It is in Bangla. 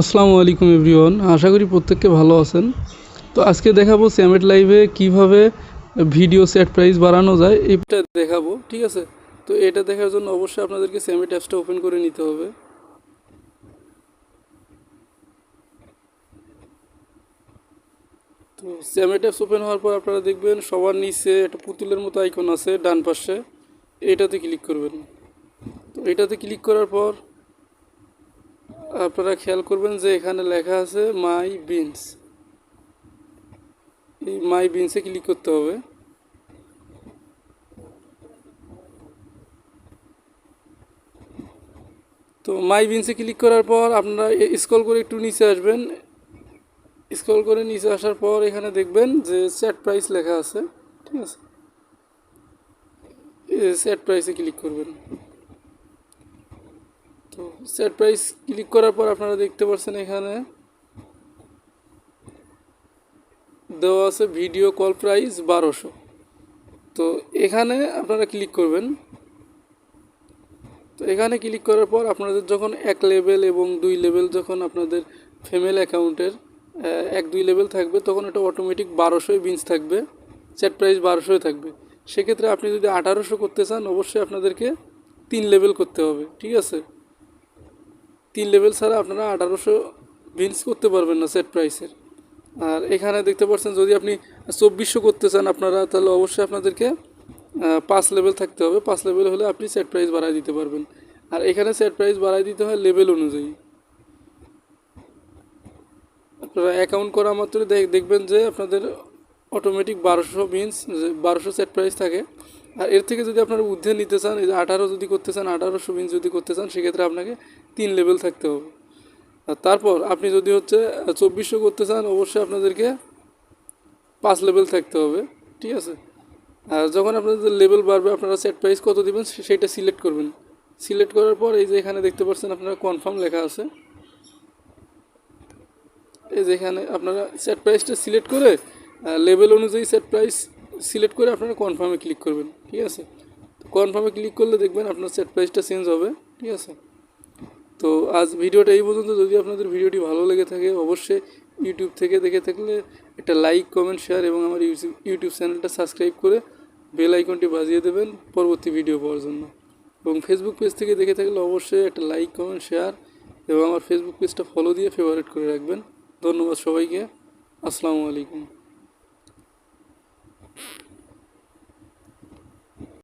আসসালামু আলাইকুম এভরিওয়ান, আশা করি প্রত্যেককে ভালো আছেন। তো আজকে দেখাবো স্যামেট লাইভে কীভাবে ভিডিও সেট প্রাইস বাড়ানো যায়, এটা দেখাবো, ঠিক আছে? তো এটা দেখার জন্য অবশ্যই আপনাদেরকে স্যামেট অ্যাপসটা ওপেন করে নিতে হবে। তো স্যামেট অ্যাপস ওপেন হওয়ার পর আপনারা দেখবেন সবার নিচে একটা পুতুলের মতো আইকন আছে, ডান পাশে। এটাতে ক্লিক করবেন। তো এটাতে ক্লিক করার পর আপনারা খেয়াল করবেন যে এখানে লেখা আছে মাই বিনস। এই মাই বিনসে ক্লিক করতে হবে। তো মাই বিনসে ক্লিক করার পর আপনারা স্ক্রল করে একটু নিচে আসবেন। স্ক্রল করে নিচে আসার পর এখানে দেখবেন যে সেট প্রাইস লেখা আছে, ঠিক আছে? সেট প্রাইসে ক্লিক করবেন। সেট প্রাইস ক্লিক করার পর আপনারা দেখতে পাচ্ছেন এখানে। দেওয়া আছে ভিডিও কল প্রাইস বারোশো। তো এখানে আপনারা ক্লিক করবেন। তো এখানে ক্লিক করার পর আপনাদের যখন এক লেভেল এবং দুই লেভেল যখন আপনাদের ফিমেল অ্যাকাউন্টের এক দুই লেভেল থাকবে, তখন এটা অটোমেটিক বারোশোই বিঞ্চ থাকবে। চ্যাট প্রাইস বারোশোই থাকবে। সেক্ষেত্রে আপনি যদি আঠারোশো করতে চান, অবশ্যই আপনাদেরকে তিন লেভেল করতে হবে। ঠিক আছে? তিন লেভেল ছাড়া আপনারা আঠারোশো বিনস করতে পারবেন না সেট প্রাইসের আর এখানে দেখতে পাচ্ছেন, যদি আপনি চব্বিশশো করতে চান আপনারা, তাহলে অবশ্যই আপনাদেরকে পাঁচ লেভেল থাকতে হবে। পাঁচ লেভেল হলে আপনি সেট প্রাইস বাড়াই দিতে পারবেন। আর এখানে সেট প্রাইস বাড়াই দিতে হয় লেভেল অনুযায়ী। আপনারা অ্যাকাউন্ট করা মাত্র দেখবেন যে আপনাদের অটোমেটিক বারোশো বিনস বারোশো সেট প্রাইস থাকে। আর এর থেকে যদি আপনারা ঊর্ধ্বে নিতে চান, এই যে আঠারো যদি করতে চান, আঠারোশো বিনস যদি করতে চান, সেক্ষেত্রে আপনাকে তিন লেভেল থাকতে হবে। আর তারপর আপনি যদি হচ্ছে চব্বিশশো করতে চান, অবশ্যই আপনাদেরকে পাঁচ লেভেল থাকতে হবে, ঠিক আছে? আর যখন আপনাদের লেভেল বাড়বে, আপনারা সেট প্রাইস কত দেবেন সেটা সিলেক্ট করবেন। সিলেক্ট করার পর এই যে এখানে দেখতে পাচ্ছেন, আপনারা কনফার্ম লেখা আছে। এই যে এখানে আপনারা সেট প্রাইসটা সিলেক্ট করে লেভেল অনুযায়ী সেট প্রাইস সিলেক্ট করে আপনারা কনফার্মে ক্লিক করবেন, ঠিক আছে? তো কনফার্মে ক্লিক করলে দেখবেন আপনার সেট প্রাইসটা চেঞ্জ হবে, ঠিক আছে? তো আজ ভিডিওটা এই পর্যন্ত। যদি আপনাদের ভিডিওটি ভালো লেগে থাকে, অবশ্যই ইউটিউব থেকে দেখে থাকলে একটা লাইক কমেন্ট শেয়ার এবং আমার ইউটিউব ইউটিউব চ্যানেলটা সাবস্ক্রাইব করে বেল আইকনটি বাজিয়ে দেবেন পরবর্তী ভিডিও পাওয়ার জন্য। এবং ফেসবুক পেজ থেকে দেখে থাকলে অবশ্যই একটা লাইক কমেন্ট শেয়ার এবং আমার ফেসবুক পেজটা ফলো দিয়ে ফেভারিট করে রাখবেন। ধন্যবাদ সবাইকে। আসসালামু আলাইকুম।